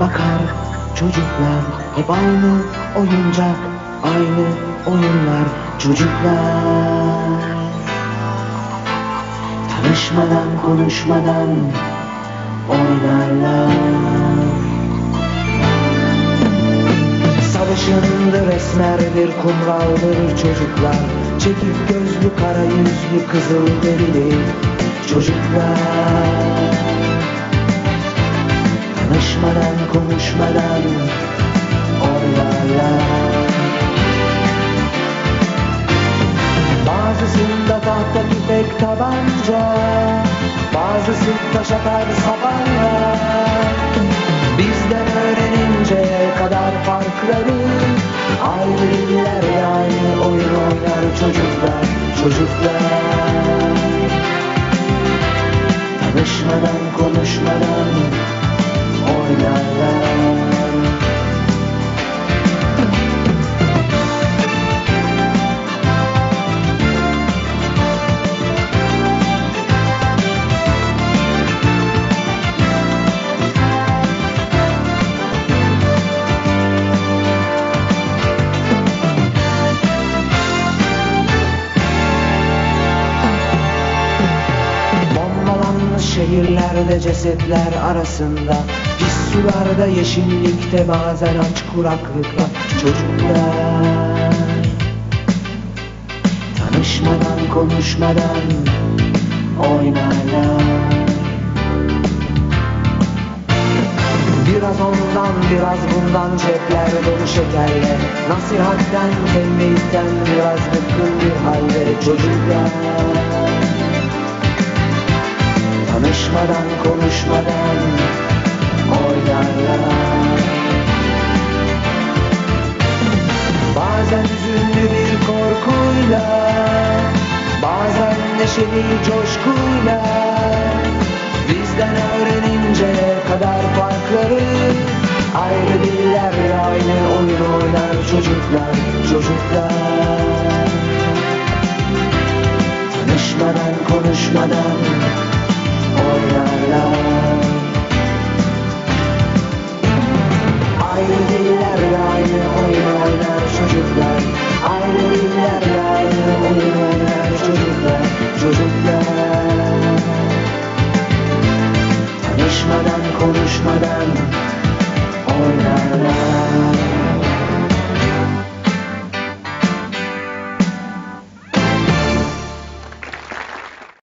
bakar çocuklar hep aynı oyuncak aynı oyunlar. Çocuklar tanışmadan konuşmadan oynarlar. Sarışındır esmerdir kumraldır çocuklar. Çekik gözlü kara yüzlü kızıl derili çocuklar tüfek tabanca Bazısı taş atar sapanla Bizden öğreninceye kadar farkları Ayrı diller yani oyun oynar çocuklar Çocuklar. Tanışmadan konuşmadan oynarlar Bombalanmış şehirlerde cesetler arasında Pis sularda yeşillikte bazen aç kuraklıkla Çocuklar. Tanışmadan konuşmadan oynarlar. Biraz ondan biraz bundan cepler dolu şekerle Nasihatten tembihten biraz bıkkın bir halde çocuklar Tanışmadan konuşmadan oynarlar. Bazen üzünlü bir korkuyla Bazen neşeli coşkuyla. Bizden öğreninceye kadar farkları Ayrı diller aynı oyun oynar çocuklar Çocuklar. Tanışmadan konuşmadan konuşmadan oynarlar